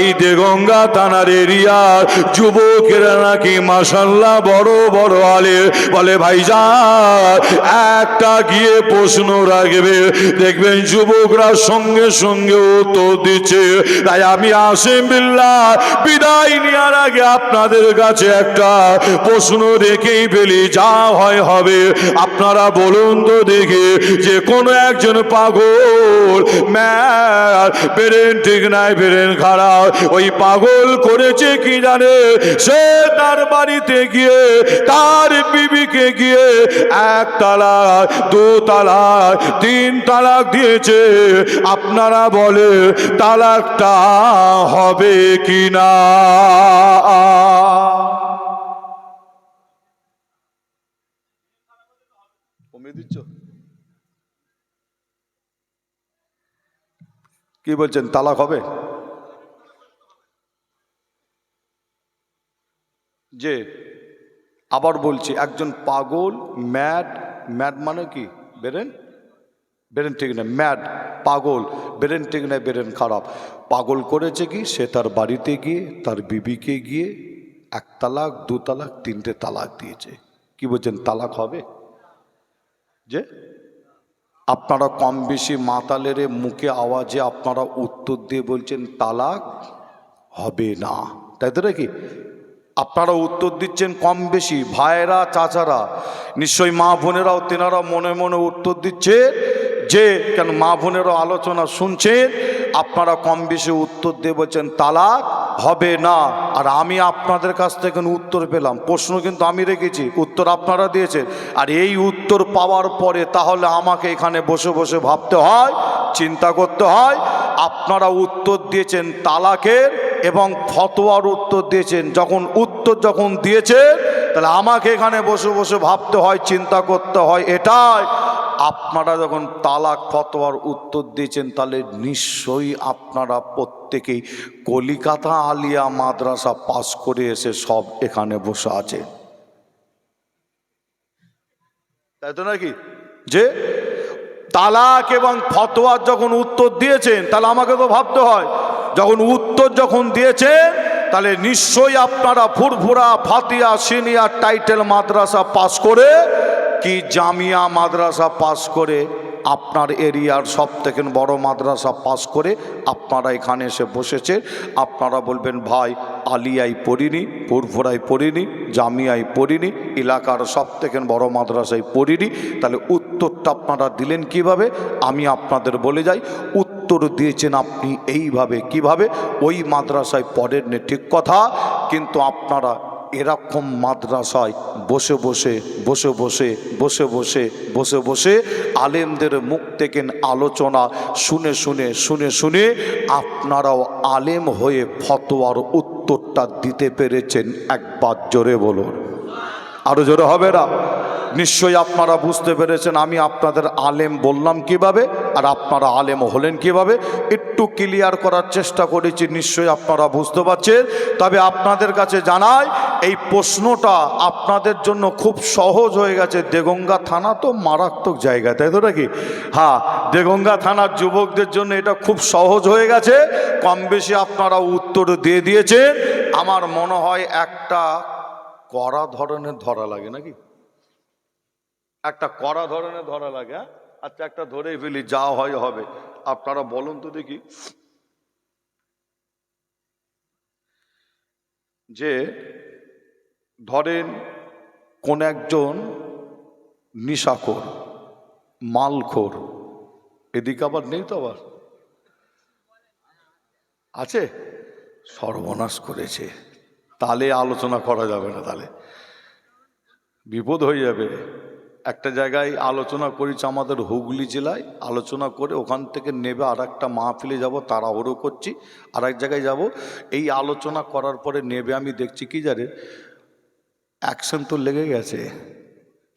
এই দেগঙ্গা থানার এরিয়ার যুবকেরা নাকি মাসাল্লাহ বড় বড় আলে। বলে, ভাইজান, একটা গিয়ে প্রশ্ন রাখবে। দেখবেন যুবকরা সঙ্গে সঙ্গে উত্তর দিচ্ছে। তাই আমি আসিম বিল্লাহ, বিদায় নেওয়ার আগে আপনাদের কাছে একটা প্রশ্ন রেখেই ফেলি। যা হয় হবে। আপনারা বলুন তো দেখি, যে কোনো একজন পাগল, ম্যার বেরেন ঠিক নাই বেরেন খারাপ ওই পাগল করেছে কি জানে? সে তার বাড়িতে গিয়ে, তার বিবিকে গিয়ে এক তালাক, দু তালাক, তিন তালাক দিয়েছে। আপনারা বলে, তালাকটা হবে কি না কি বলছেন, তালাক হবে? যে আবার বলছি, একজন পাগল ম্যাড ম্যাড মানে কি? বেরেন? বেরেন ঠিক না ম্যাড পাগল। বেরেন ঠিক না বেরেন খারাপ। পাগল করেছে কি? সে তার বাড়িতে গিয়ে, তার বিবিকে গিয়ে এক তালাক, দু তালাক, তিনটে তালাক দিয়েছে। কি বলছেন, তালাক হবে? যে আপনারা কম বেশি মাতালেরে মুখে আওয়াজে আপনারা উত্তর দিয়ে বলছেন, তালাক হবে না। তাই তো নাকি? আপনারা উত্তর দিচ্ছেন কম বেশি, ভাইয়েরা, চাচারা। নিশ্চয়ই মা বোনেরাও তেনারা মনে মনে উত্তর দিচ্ছে যে, কেন মা বোনেরও আলোচনা শুনছেন, আপনারা কম বেশি উত্তর দিয়ে বলছেন তালাক হবে না। আর আমি আপনাদের কাছ থেকে উত্তর পেলাম। প্রশ্ন কিন্তু আমি রেখেছি। উত্তর আপনারা দিয়েছেন। আর এই উত্তর পাওয়ার পরে তাহলে আমাকে এখানে বসে বসে ভাবতে হয়, চিন্তা করতে হয়, আপনারা উত্তর দিয়েছেন তালাকের এবং ফতোয়ার উত্তর দিয়েছেন। যখন উত্তর যখন দিয়েছে তাহলে আমাকে এখানে বসে বসে ভাবতে হয়, চিন্তা করতে হয়, এটাই আপনারা যখন তালাক, ফতোয়ার উত্তর দিয়েছেন, তাহলে নিশ্চয়ই আপনারা প্রত্যেকেই কলিকাতা আলিয়া মাদ্রাসা পাস করে এসে সব এখানে বসে আছে তাই তো নাকি? যে তালাক এবং ফতোয়ার যখন উত্তর দিয়েছেন, তাহলে আমাকে তো ভাবতে হয়, যখন উত্তর যখন দিয়েছেন, তাহলে নিশ্চয়ই আপনারা ফুরফুরা, ফাতিয়া, সিনিয়র টাইটেল মাদ্রাসা পাস করে কি জামিয়া মাদ্রাসা পাস করে আপনার এরিয়ার সব থেকে বড় মাদ্রাসা পাস করে আপনারা এখানে এসে বসেছে? আপনারা বলবেন, ভাই আলিয়াই পড়িনি ফুরফুরাই পড়িনি জামিয়াই পড়িনি, এলাকার সব থেকে বড় মাদ্রাসায় পড়িনি। তাহলে উত্তরটা আপনারা দিলেন কীভাবে? আমি আপনাদের বলে যাই, উত্তর দিয়েছেন আপনি এইভাবে কীভাবে? ওই মাদ্রাসায় পড়েননি, ঠিক কথা। কিন্তু আপনারা এরকম মাদ্রাসায় বসে বসে বসে বসে বসে বসে বসে বসে আলেমদের মুখ থেকে আলোচনা শুনে শুনে শুনে শুনে আপনারাও আলেম হয়ে ফতোয়ার উত্তরটা দিতে পেরেছেন। একবার জোরে বলুন। আরও জোরে হবে না? নিশ্চয়ই আপনারা বুঝতে পেরেছেন, আমি আপনাদের আলেম বললাম কীভাবে আর আপনারা আলেম হলেন কীভাবে। একটু ক্লিয়ার করার চেষ্টা করেছি, নিশ্চয়ই আপনারা বুঝতে পারছেন। তবে আপনাদের কাছে জানাই, এই প্রশ্নটা আপনাদের জন্য খুব সহজ হয়ে গেছে। দেগঙ্গা থানা তো মারাত্মক জায়গা, তাই তো নাকি? হ্যাঁ দেগঙ্গা থানার যুবকদের জন্য এটা খুব সহজ হয়ে গেছে। কম বেশি আপনারা উত্তর দিয়ে দিয়েছেন। আমার মনে হয় একটা কড়া ধরনের ধরা লাগে নাকি? একটা কড়া ধরনের ধরা লাগে হ্যাঁ? আচ্ছা একটা ধরেই ফেলি, যা হয় হবে। আপনারা বলুন তো দেখি। যে ধরেন কোন একজন নিশাখোর, মালখোর, এদিকে আবার নেই তো আবার? আছে? সর্বনাশ করেছে। তাহলে আলোচনা করা যাবে না তাহলে। বিপদ হয়ে যাবে। একটা জায়গায় আলোচনা করেছি আমাদের হুগলি জেলায়, আলোচনা করে ওখান থেকে নেবে আর একটা মাহফিলে যাব, তাড়াহুড়ো করছি আর এক জায়গায় যাব। এই আলোচনা করার পরে নেবে, আমি দেখছি কি জানে, অ্যাকশন তো লেগে গেছে।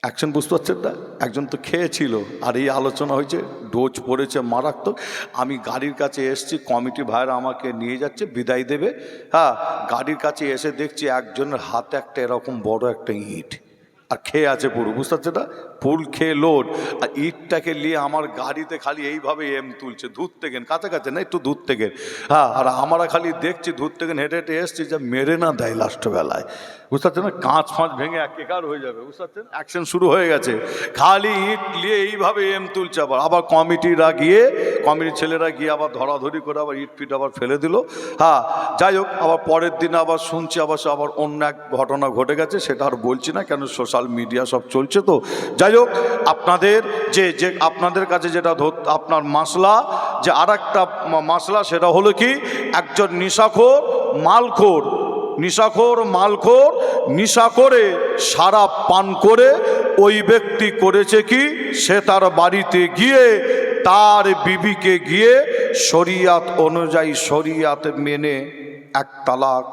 অ্যাকশন বুঝতে পারছেন না? একজন তো খেয়েছিল, আর এই আলোচনা হয়েছে, ডোজ পড়েছে মারাত্মক। আমি গাড়ির কাছে এসছি, কমিটি ভাইরা আমাকে নিয়ে যাচ্ছে, বিদায় দেবে। হ্যাঁ গাড়ির কাছে এসে দেখছি একজনের হাতে একটা এরকম বড় একটা ইট। আর খেয়ে আছে পুরো বুঝতে পারছে না? ফুল খেয়ে লোড। আর ইটটাকে নিয়ে আমার গাড়িতে খালি এইভাবে এম তুলছে দূর থেকে কাছাকাছি না, একটু দূর থেকে হ্যাঁ আর আমরা খালি দেখছি দূর থেকে হেঁটে হেঁটে এসছি যে মেরে না দেয় লাস্টবেলায়। বুঝতে পারছেন না? কাঁচ ফাঁচ ভেঙে একেকার হয়ে যাবে, বুঝতে পারছেন? অ্যাকশন শুরু হয়ে গেছে। খালি ইট নিয়ে এইভাবে এম তুলছে আবার। আবার কমিটিরা গিয়ে, কমিটির ছেলেরা গিয়ে আবার ধরাধরি করে আবার ইট ফিট আবার ফেলে দিল। হ্যাঁ যাই হোক, আবার পরের দিন আবার শুনছি আবার আবার অন্য এক ঘটনা ঘটে গেছে, সেটা আর বলছি না, কেন সোশ্যাল মিডিয়া সব চলছে তো? যাই হোক আপনাদের যে যে, আপনাদের কাছে যেটা ধর- আপনার মাসলা, যে আর একটা মাসলা সেটা হলো কি? একজন নিশাখোর মালখোর নিশাখোর মালখোর নিশা করে সারা পান করে, ওই ব্যক্তি করেছে কি? সে তার বাড়িতে গিয়ে, তার বিবিকে গিয়ে শরিয়াত অনুযায়ী, শরিয়াত মেনে এক তালাক,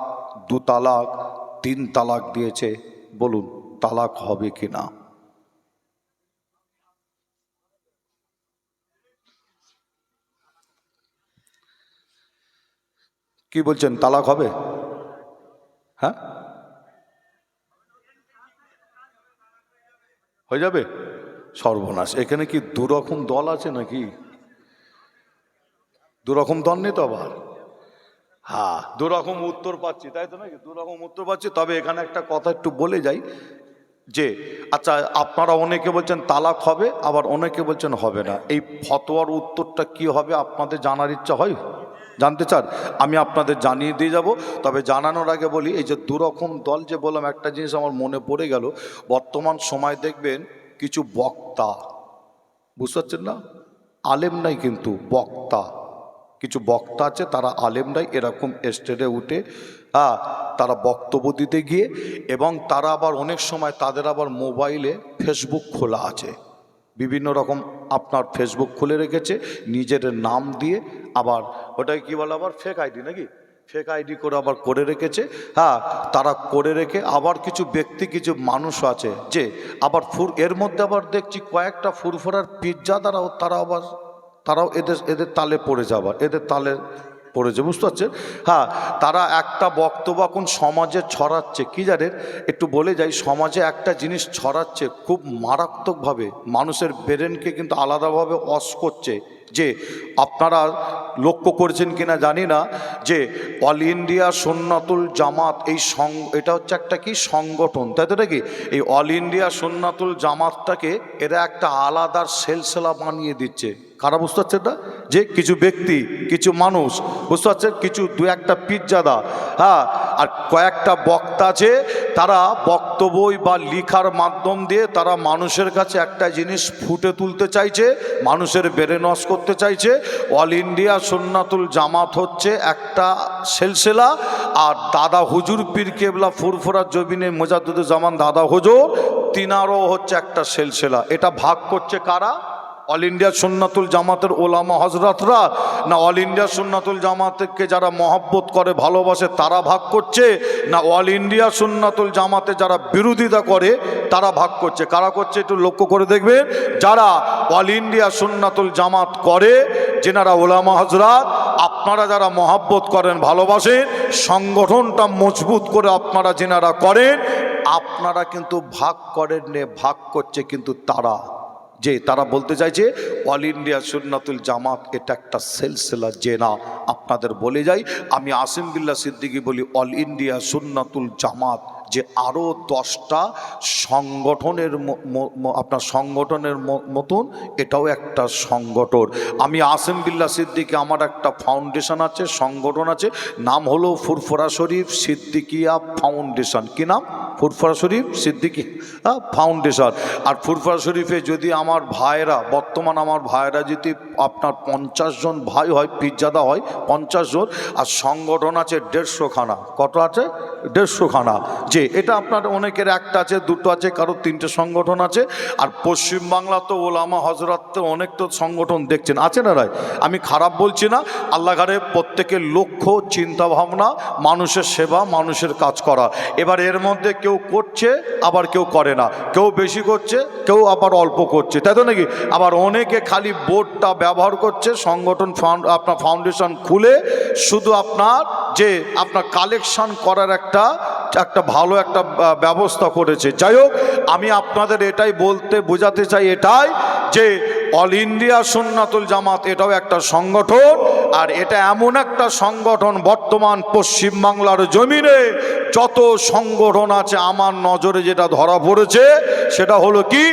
দু তালাক, তিন তালাক দিয়েছে। বলুন, তালাক হবে কি না কি বলছেন, তালাক হবে? হ্যাঁ? হয়ে যাবে? সর্বনাশ। এখানে কি দুরকম দল আছে নাকি? দুরকম দল নেই তো আবার? হ্যাঁ দুরকম উত্তর পাচ্ছি, তাই তো নাকি? দুরকম উত্তর পাচ্ছি, তবে এখানে একটা কথা একটু বলে যাই যে আচ্ছা আপনারা অনেকে বলছেন তালাক হবে, আবার অনেকে বলছেন হবে না। এই ফতোয়ার উত্তরটা কি হবে আপনাদের জানার ইচ্ছা হয়? জানতে চান, আমি আপনাদের জানিয়ে দিয়ে যাব। তবে জানানোর আগে বলি, এই যে দুরকম দল যে বললাম, একটা জিনিস আমার মনে পড়ে গেল, বর্তমান সময় দেখবেন কিছু বক্তা, বুঝতে পারছেন না? আলেম নাই কিন্তু, বক্তা। কিছু বক্তা আছে, তারা আলেম নাই, এরকম স্টেজে উঠে হ্যাঁ তারা বক্তব্য দিতে গিয়ে, এবং তারা আবার অনেক সময় তাদের আবার মোবাইলে ফেসবুক খোলা আছে। বিভিন্ন রকম আপনার ফেসবুক খুলে রেখেছে, নিজের নাম দিয়ে আবার, ওটাকে কী বলে আবার? ফেক আইডি নাকি? ফেক আইডি করে আবার করে রেখেছে। হ্যাঁ তারা করে রেখে আবার কিছু ব্যক্তি, কিছু মানুষ আছে যে আবার ফুর, এর মধ্যে আবার দেখছি কয়েকটা ফুরফুরার পিজ্জা দ্বারাও তারা আবার, তারাও এদের এদের তালে পড়ে যাবার এদের তালে পড়েছে, বুঝতে পারছেন? হ্যাঁ তারা একটা বক্তব্য এখন সমাজে ছড়াচ্ছে, কি জানেন? একটু বলে যাই, সমাজে একটা জিনিস ছড়াচ্ছে খুব মারাত্মকভাবে, মানুষের ব্রেনকে কিন্তু আলাদাভাবে অস করছে যে, আপনারা লক্ষ্য করেছেন কিনা জানি না, যে, অল ইন্ডিয়া সন্ন্যাতুল জামাত, এই সং, এটা হচ্ছে একটা কি? সংগঠন, তাই তো নাকি? এই অল ইন্ডিয়া সন্ন্যাতুল জামাতটাকে এরা একটা আলাদা সেলসেলা বানিয়ে দিচ্ছে। কারা বুঝতে পারছেন না? যে কিছু ব্যক্তি, কিছু মানুষ, বুঝতে পারছেন? কিছু দু একটা পিজ্জাদা হ্যাঁ আর কয়েকটা বক্তা আছে, তারা বক্তব্য বা লিখার মাধ্যম দিয়ে তারা মানুষের কাছে একটা জিনিস ফুটে তুলতে চাইছে, মানুষের বেড়ে নস করতে চাইছে। অল ইন্ডিয়া সন্ন্যাতুল জামাত হচ্ছে একটা সেলসেলা, আর দাদা হুজুর পীর কেবলা ফুরফুরা জবিনে মোজাদুদ্দুজ্জামান দাদা হুজুর, তিনারও হচ্ছে একটা সেলসেলা। এটা ভাগ করছে কারা? অল ইন্ডিয়া সুন্নাতুল জামাতের ওলামা হজরতরা না অল ইন্ডিয়া সুন্নাতুল জামাতকে যারা মহব্বত করে, ভালোবাসে, তারা ভাগ করছে? না অল ইন্ডিয়া সুন্নাতুল জামাতে যারা বিরোধিতা করে, তারা ভাগ করছে? কারা করছে একটু লক্ষ্য করে দেখবে যারা অল ইন্ডিয়া সুন্নাতুল জামাত করে, যেনারা ওলামা হজরত আপনারা যারা মহাব্বত করেন, ভালোবাসেন, সংগঠনটা মজবুত করে আপনারা যেনারা করেন, আপনারা কিন্তু ভাগ করেন নে ভাগ করছে কিন্তু তারা। যে তারা বলতে চাইছে অল ইন্ডিয়া সুন্নাতুল জামাত এটা একটা সেলসেলা যে না, আপনাদের বলে যাই। আমি আসিম বিল্লা সিদ্দিকি বলি, অল ইন্ডিয়া সুন্নাতুল জামাত যে আরও দশটা সংগঠনের আপনার সংগঠনের মতন, এটাও একটা সংগঠন। আমি আসিম বিল্লা সিদ্দিকি, আমার একটা ফাউন্ডেশন আছে, সংগঠন আছে, নাম হলো ফুরফুরা শরীফ সিদ্দিকিয়া ফাউন্ডেশন। কি নাম? ফুরফুরা শরীফ, সিদ্দিকি ফাউন্ডেশন আর ফুরফুরা শরীফে যদি আমার ভাইরা বর্তমান আমার ভাইরা যদি আপনার পঞ্চাশ জন ভাই হয় পিজ্জাদা হয়, পঞ্চাশ জন, আর সংগঠন আছে দেড়শো খানা কত আছে? দেড়শো খানা যে, এটা আপনার অনেকের একটা আছে, দুটো আছে, কারও তিনটে সংগঠন আছে। আর পশ্চিমবাংলা তো ওলামা হজরত তো অনেক তো সংগঠন দেখছেন। আছে না রায় আমি খারাপ বলছি না। আল্লাহঘারে প্রত্যেকের লক্ষ্য চিন্তা ভাবনা মানুষের সেবা, মানুষের কাজ করা। এবার এর মধ্যে কেউ করছে, আবার কেউ করে না। কেউ বেশি করছে, কেউ আবার অল্প করছে। তাই তো নাকি? আবার অনেকে খালি বোর্ডটা ব্যবহার করছে, সংগঠন আপনার ফাউন্ডেশন খুলে শুধু আপনার যে আপনার কালেকশন করার একটা একটা ভালো একটা ব্যবস্থা করেছে। যাই হোক, আমি আপনাদের এটাই বলতে বোঝাতে চাই এটাই যে অল ইন্ডিয়া সুন্নাতুল জামাত, এটাও একটা সংগঠন, আর এটা এমন একটা সংগঠন বর্তমান পশ্চিমবাংলার জমিনে যত সংগঠন আছে, আমার নজরে যেটা ধরা পড়েছে, সেটা হলো কি?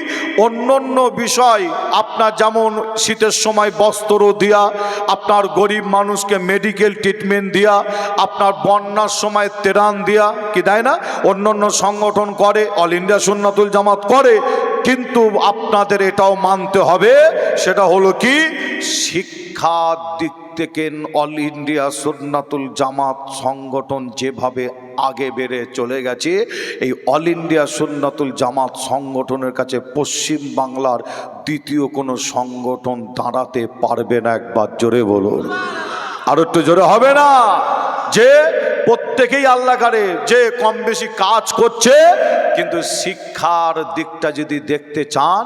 অন্য অন্য বিষয়, আপনার যেমন শীতের সময় বস্ত্র দিয়া, আপনার গরিব মানুষকে মেডিকেল ট্রিটমেন্ট দিয়া, আপনার বন্যার সময় তেরান দিয়া, কি দেয় না? অন্য অন্য সংগঠন করে, অল ইন্ডিয়া সুন্নাতুল জামাত করে কিন্তু আপনাদের এটাও মানতে হবে, সেটা হলো কি? শিক্ষার দিক থেকে অল ইন্ডিয়া সুন্নাতুল জামাত সংগঠন যেভাবে আগে বেড়ে চলে গেছে, এই অল ইন্ডিয়া সুন্নাতুল জামাত সংগঠনের কাছে পশ্চিম বাংলার দ্বিতীয় কোনো সংগঠন দাঁড়াতে পারবে না, একবার জোরে বলুন। আর একটু জোরে হবে না? যে প্রত্যেকেই আল্লাহ করে, যে কম বেশি কাজ করছে, কিন্তু শিক্ষার দিকটা যদি দেখতে চান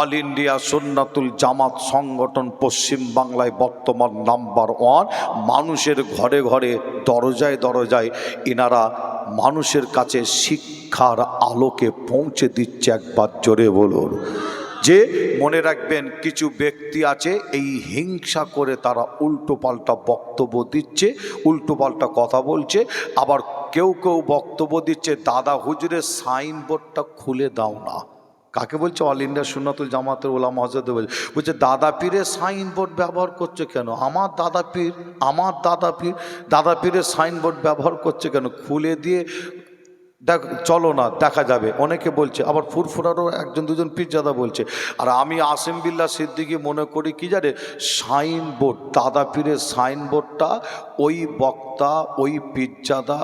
অল ইন্ডিয়া সুন্নাতুল জামাত সংগঠন পশ্চিম বাংলায় বর্তমান নাম্বার ওয়ান। মানুষের ঘরে ঘরে, দরজায় দরজায় ইনারা মানুষের কাছে শিক্ষার আলোকে পৌঁছে দিচ্ছে একবার জোরে বলুন। যে মনে রাখবেন কিছু ব্যক্তি আছে, এই হিংসা করে তারা উল্টো পাল্টা বক্তব্য দিচ্ছে উল্টো পাল্টা কথা বলছে, আবার কেউ কেউ বক্তব্য দিচ্ছে, দাদা হুজুরের সাইনবোর্ডটা খুলে দাও না। কাকে বলছে? অল ইন্ডিয়া সুন্নাতুল জামাতের ওলামা হজরত বলছে বলছে, দাদা পীরের সাইনবোর্ড ব্যবহার করছে কেন? আমার দাদা পীর, আমার দাদা পীর, দাদা পীরের সাইনবোর্ড ব্যবহার করছে কেন? খুলে দিয়ে দেখ, চলো না, দেখা যাবে। অনেকে বলছে, আবার ফুরফুরারও একজন দুজন পীরজাদা বলছে, আর আমি আসিম বিল্লা সিদ্দিকি মনে করি, কি জানে, সাইনবোর্ড, দাদা পীরের সাইনবোর্ডটা ওই বক্তা, ওই পীরজাদা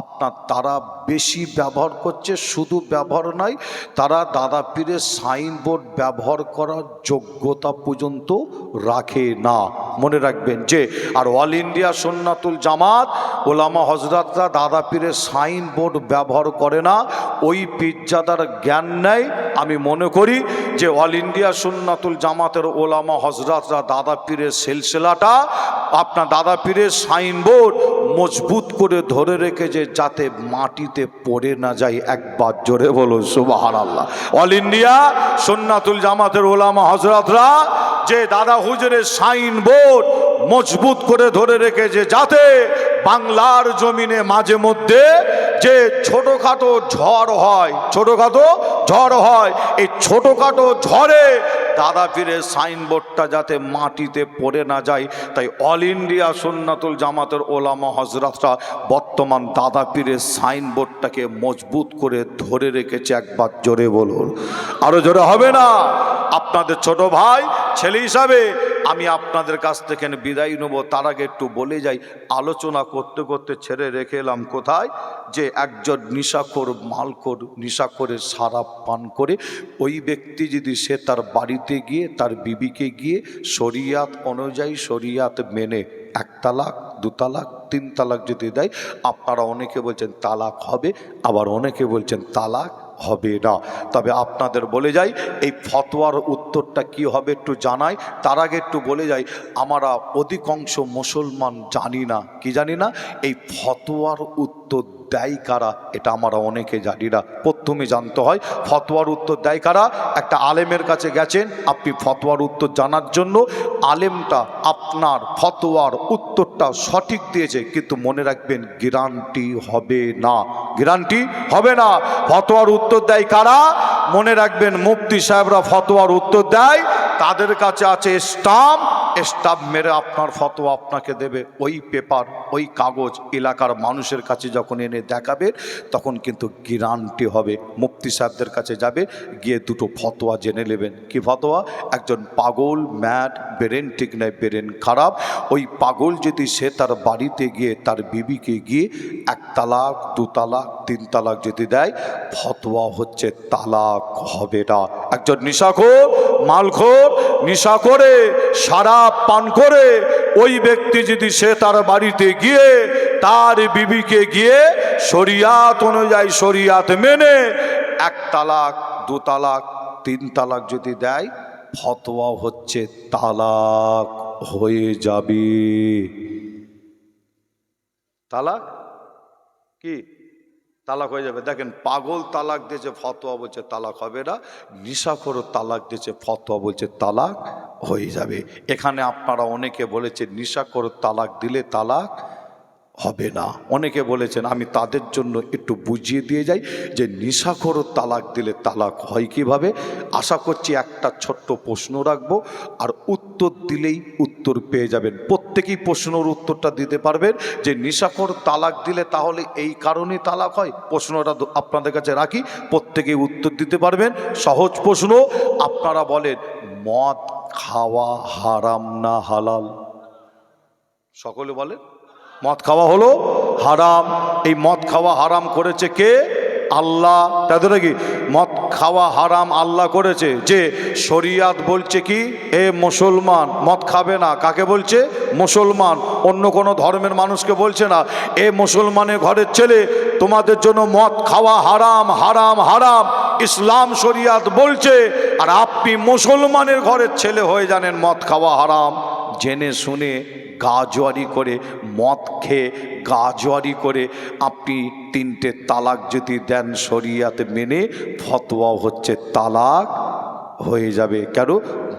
আপনার তারা বেশি ব্যবহার করছে, শুধু ব্যবহার নয়, তারা দাদা পীরের সাইনবোর্ড ব্যবহার করার যোগ্যতা পর্যন্ত রাখে না। মনে রাখবেন যে, আর অল ইন্ডিয়া সন্ন্যাতুল জামাত, ওলামা হজরতরা দাদা পীরের সাইনবোর্ড ব্যবহার করে না, ওই পীরজাদার জ্ঞান নেয় আমি মনে করি যে, অল ইন্ডিয়া সুন্নাতুল জামাতের ওলামা হজরতরা দাদা পীরের সিলসিলাটা আপনার দাদা পীরের সাইনবোর্ড মজবুত করে ধরে রেখেছে যাতে মাটিতে পড়ে না যায়, একবার জোরে বলো সুবাহান আল্লাহ অল ইন্ডিয়া, সুন্নাতুল জামাতের ওলামা হজরতরা যে দাদা হুজুরের সাইনবোর্ড মজবুত করে ধরে রেখেছে, যাতে বাংলার জমিনে মাঝে মধ্যে যে ছোটোখাটো ঝড় হয়, ছোটোখাটো ঝড় হয়, এই ছোটোখাটো ঝড়ে দাদা পীরের সাইনবোর্ডটা যাতে মাটিতে পড়ে না যায়। তাই অল ইন্ডিয়া সুন্নাতুল জামাতের ওলামা হজরতরা বর্তমান দাদা পীরের সাইনবোর্ডটাকে মজবুত করে ধরে রেখেছে একবার জোরে বলুন। আরও জোরে হবে না? আপনাদের ছোট ভাই, ছেলে হিসাবে আমি আপনাদের কাছ থেকে বিদায় নেব। তার আগে একটু বলে যাই, আলোচনা করতে করতে ছেড়ে রেখে এলাম কোথায়? যে একজন নিশাখোর মালখোর নিশাখোরের সারা পান করে ওই ব্যক্তি যদি সে তার বাড়িতে গিয়ে, তার বিবিকে গিয়ে শরিয়াত অনুযায়ী শরিয়াত মেনে এক তালাক, দু তালাক, তিন তালাক যদি দেয়, আপনারা অনেকে বলছেন তালাক হবে, আবার অনেকে বলছেন তালাক হবে না। তবে আপনাদের বলে যাই, এই ফতোয়ার উত্তরটা কি হবে একটু জানাই। তার আগে একটু বলে যাই, আমরা অধিকাংশ মুসলমান জানি না। কি জানি না? এই ফতোয়ার উত্তর দেয় কারা? এটা আমরা অনেকে জানি না। প্রথমে জানতে হয়, ফতোয়ার উত্তর দেয় কারা? একটা আলেমের কাছে গেছেন, আপনি ফতোয়ার উত্তর জানার জন্য আলেমটা আপনার ফতোয়ার উত্তরটা সঠিক দিয়েছে, কিন্তু মনে রাখবেন গ্যারান্টি হবে না। গ্যারান্টি হবে না। ফতোয়ার উত্তর দেয় কারা? মনে রাখবেন মুফতি সাহেবরা ফতোয়ার উত্তর দেয়, তাদের কাছে আছে স্টাম্প স্টাম্প মেরে আপনার ফতোয়া আপনাকে দেবে। ওই পেপার, ওই কাগজ এলাকার মানুষের কাছে যখন এনে দেখাবে, তখন কিন্তু গ্যারান্টি হবে। মুফতি সাহেবদের কাছে যাবে, গিয়ে দুটো ফতোয়া জেনে নেবেন। কি ফতোয়া? একজন পাগল ম্যাট ব্রেন ঠিক নয় ব্রেন খারাপ। ওই পাগল যদি সে তার বাড়িতে গিয়ে, তার বিবিকে গিয়ে এক তালাক, দু তালাক, তিন তালাক যদি দেয়, ফতোয়া হচ্ছে তালাক হবে না। একজন নিশাখোর, মালখোর নিশা করে সারাপ পান করে ওই ব্যক্তি যদি সে তার বাড়িতে গিয়ে তার বিবিকে গিয়ে শরিয়াত অনুযায়ী শরিয়াত মেনে এক তালাক, দু তালাক, তিন তালাক যদি দেয়, ফতোয়া হচ্ছে তালাক হয়ে যাবে। তালাক? কি? তালাক হয়ে যাবে। দেখেন, পাগল তালাক দিয়েছে, ফতোয়া বলছে তালাক হবে না। নিশাখরও তালাক দিয়েছে, ফতোয়া বলছে তালাক হয়ে যাবে। এখানে আপনারা অনেকে বলেছে নিশাখর তালাক দিলে তালাক হবে না। অনেকে বলেছেন, আমি তাদের জন্য একটু বুঝিয়ে দিয়ে যাই যে নিশাখোর তালাক দিলে তালাক হয় কীভাবে? আশা করছি একটা ছোট্ট প্রশ্ন রাখব, আর উত্তর দিলেই উত্তর পেয়ে যাবেন। প্রত্যেকেই প্রশ্নের উত্তরটা দিতে পারবেন যে, নিশাখোর তালাক দিলে তাহলে এই কারণে তালাক হয়? প্রশ্নটা আপনাদের কাছে রাখি, প্রত্যেকেই উত্তর দিতে পারবেন। সহজ প্রশ্ন, আপনারা বলেন, মদ খাওয়া হারাম না হালাল? সকলে বলেন মদ খাওয়া হলো? হারাম। এই মদ খাওয়া হারাম করেছে কে? আল্লাহ। তাদের কি? মদ খাওয়া হারাম আল্লাহ করেছে। যে শরিয়াত বলছে কি? এ মুসলমান, মদ খাবে না। কাকে বলছে? মুসলমান। অন্য কোনো ধর্মের মানুষকে বলছে না। এ মুসলমানের ঘরের ছেলে, তোমাদের জন্য মদ খাওয়া হারাম হারাম হারাম। ইসলাম শরিয়াত বলছে, আর আপনি মুসলমানের ঘরের ছেলে হয়ে জানেন মদ খাওয়া হারাম। জেনে শুনে গা জোয়ারি করে, মদ খেয়ে গা জোয়ারি করে আপনি তিনটে তালাক যদি দেন শরিয়াতে মেনে ফতোয়া হচ্ছে তালাক হয়ে যাবে। কেন?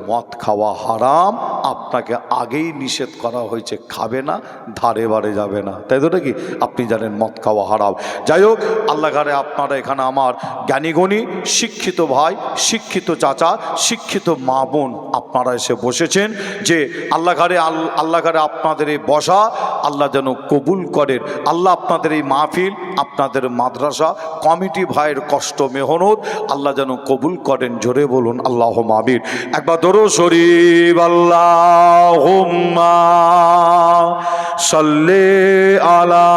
মদ খাওয়া হারাম, আপনাকে আগেই নিষেধ করা হয়েছে, খাবে না, ধারে বারে যাবে না। তাই তো নাকি? আপনি জানেন মদ খাওয়া হারাম। যাই হোক, আল্লাহ ঘরে আপনারা এখানে আমার জ্ঞানীগণী শিক্ষিত ভাই, শিক্ষিত চাচা, শিক্ষিত মা বোন আপনারা এসে বসেছেন যে আল্লাহ ঘরে আল্লাহ ঘরে আপনাদের এই বসা, আল্লাহ যেন কবুল করেন। আল্লাহ আপনাদের এই মাহফিল, আপনাদের মাদ্রাসা, কমিটি ভাইয়ের কষ্ট মেহনত, আল্লাহ যেন কবুল করেন। জোরে বলুন আল্লাহ মাবির একবার ধরো শরীফ আল্লাহ সাল্লে আলা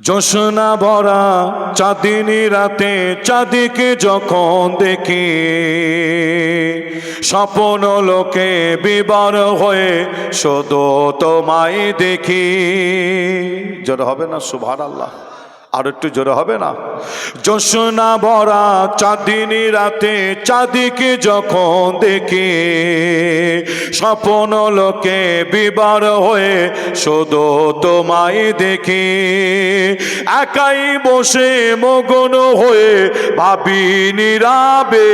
জোসনা ভরা চাঁদিনী রাতে, চাঁদিকে যখন দেখি, স্বপন লোকে বিবার হয়ে শুধু তোমায় দেখি। জোর হবে না সুভার আল্লাহ আর একটু জোরে হবে না? জোসনা ভরা চাঁদিনী রাতে চাঁদিকে যখন দেখি, স্বপন লোকে বিবার হয়ে শুধু তোমায় দেখি। একাই বসে মগন হয়ে ভাবি নিরাবে,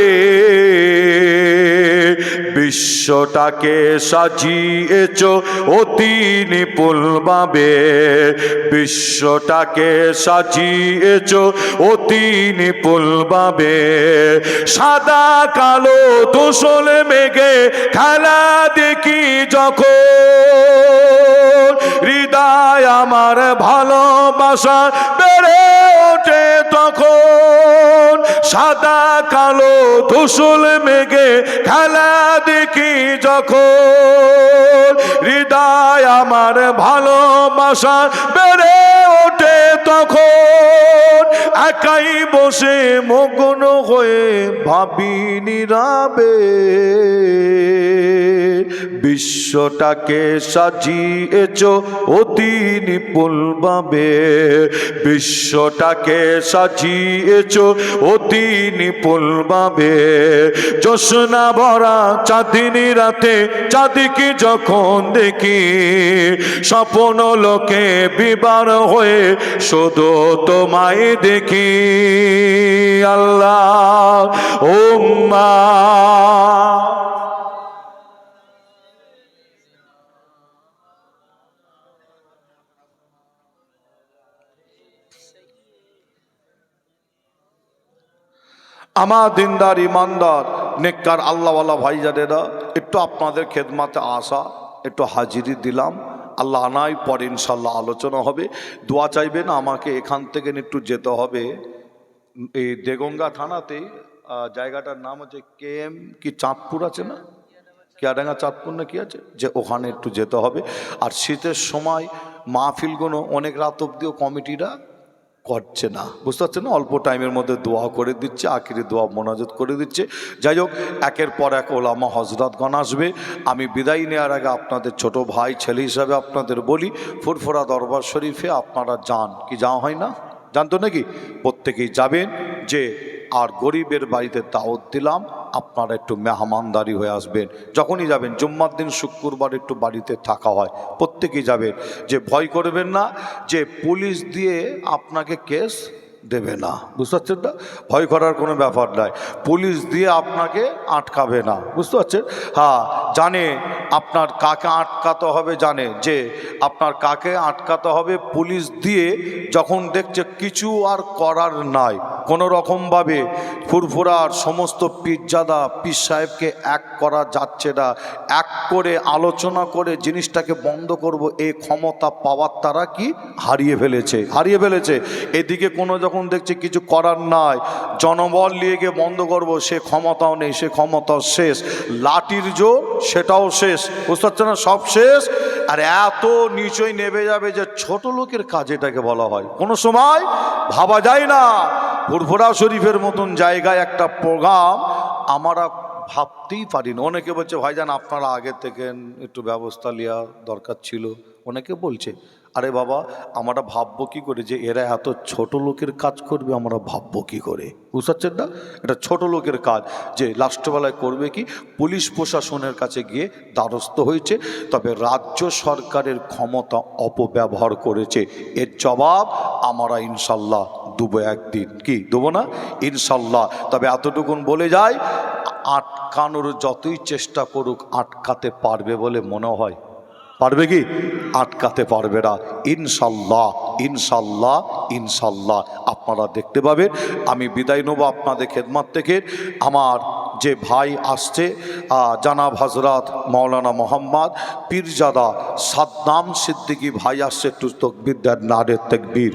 বিশ্বটাকে সাজিয়েছ অতি নিপুলভাবে বিশ্বটাকে সাজিয়েছ অতি নিপুলভাবে সাদা, কালো দোসল মেঘে খেলা দেখি যখন। হৃদয় আমার ভালোবাসা বেড়ে ওঠে তখন। সাদা, কালো ধূসল মেঘে খেলা দেখি যখন। হৃদয় আমার ভালোবাসা বেড়ে তখন একাই বসে মগ্ন হয়ে ভাবি নিরাবে বিশ্বটাকে সাজিয়েছ অতি নিপুলভাবে বিশ্বটাকে সাজিয়েছ অতি নিপুলভাবে জোসনা ভরা চাঁদিনী রাতে, চাঁদিকে যখন দেখি, স্বপ্ন লোকে বিবার হয়ে শুধু তোমায় দেখি। আল্লাহ ওম্মা আমার দিনদার, ইমানদার, নেককার আল্লাহওয়ালা ভাইজানেরা, একটু আপনাদের খেদমাতে আসা, একটু হাজিরি দিলাম। আল্লাহ আনাই, পরে ইনশাল্লাহ আলোচনা হবে। দোয়া চাইবেন আমাকে এখান থেকে একটু যেতে হবে। এই দেগঙ্গা থানাতে জায়গাটার নাম হচ্ছে কে এম কি চাঁদপুর আছে না? কিয়াডাঙ্গা চাঁদপুর না কি আছে? যে ওখানে একটু যেতে হবে। আর শীতের সময় মাহফিলগুলো অনেক রাত অব্দিও কমিটিরা করছে না। বুঝতে পারছেন না? অল্প টাইমের মধ্যে দোয়া করে দিচ্ছে, আখিরি দোয়া মোনাজত করে দিচ্ছে। যাই হোক, একের পর এক ওলামা হজরতগণ আসবে। আমি বিদায় নেওয়ার আগে আপনাদের ছোট ভাই, ছেলে হিসাবে আপনাদের বলি, ফুরফুরা দরবার শরীফে আপনারা যান। কি যাওয়া হয় না? জানতো নাকি? প্রত্যেকেই যাবেন যে আর গরিবের বাড়িতে তাওত দিলাম, আপনারা একটু মেহমানদারি হয়ে আসবেন। যখনই যাবেন, জুম্মার দিন, শুক্রবার একটু বাড়িতে থাকা হয়। প্রত্যেকেই যাবেন। যে ভয় করবেন না, যে পুলিশ দিয়ে আপনাকে কেস দেবে না। বুঝতে পারছেন না ভয় করার কোনো ব্যাপার নাই। পুলিশ দিয়ে আপনাকে আটকাবে না। বুঝতে পারছেন? হ্যাঁ জানে আপনার কাকে আটকাতে হবে, জানে যে আপনার কাকে আটকাতে হবে। পুলিশ দিয়ে যখন দেখছে কিছু আর করার নাই, কোনো রকমভাবে ফুরফুরার সমস্ত পিজ্জাদা পীর সাহেবকে এক করা যাচ্ছে না। এক করে আলোচনা করে জিনিসটাকে বন্ধ করব এই ক্ষমতা পাওয়ার তারা কি? হারিয়ে ফেলেছে। হারিয়ে ফেলেছে। এদিকে কোনো যখন দেখছে কিছু করার নাই। জনবল নিয়ে গিয়ে বন্ধ করব, সে ক্ষমতাও নেই, সে ক্ষমতাও শেষ। লাঠির জোর, সেটাও শেষ। বুঝতে পারছেন না? সব শেষ। আর এত নিচই নেমে যাবে যে ছোট লোকের কাজ এটাকে বলা হয়। কোনো সময় ভাবা যায় না। ফুরফুরা শরীফের মতন জায়গায় একটা প্রোগ্রাম আমরা ভাবতেই পারি না। অনেকে বলছে, ভাইজান, আপনারা আগে থেকে একটু ব্যবস্থা নেওয়া দরকার ছিল। অনেকে বলছে আরে বাবা, আমরা ভাববো কি করে যে এরা এত ছোট লোকের কাজ করবে, আমরা ভাববো কি করে? বুঝতে পারছেন না? এটা ছোট লোকের কাজ। যে লাস্টবেলায় করবে কি? পুলিশ প্রশাসনের কাছে গিয়ে দ্বারস্থ হয়েছে, তবে রাজ্য সরকারের ক্ষমতা অপব্যবহার করেছে। এর জবাব আমরা ইনশাল্লাহ দেবো একদিন। কি, দেবো না? ইনশাল্লাহ। তবে এতটুকুন বলে যায় আটকানোর যতই চেষ্টা করুক, আটকাতে পারবে বলে মনে হয়। পারবে কি? আটকাতে পারবে না। ইনশাল্লাহ ইনশাল্লাহ ইনশাল্লাহ। আপনারা দেখতে পাবেন, আমি বিদায় নেব আপনাদের খেদমাত থেকে। আমার যে ভাই আসছে জানা জানাব হজরত মৌলানা মোহাম্মদ, পীরজাদা সাদ্দাম সিদ্দিকী ভাই আসছে, একটু তকবির দেন নারের তকবীর।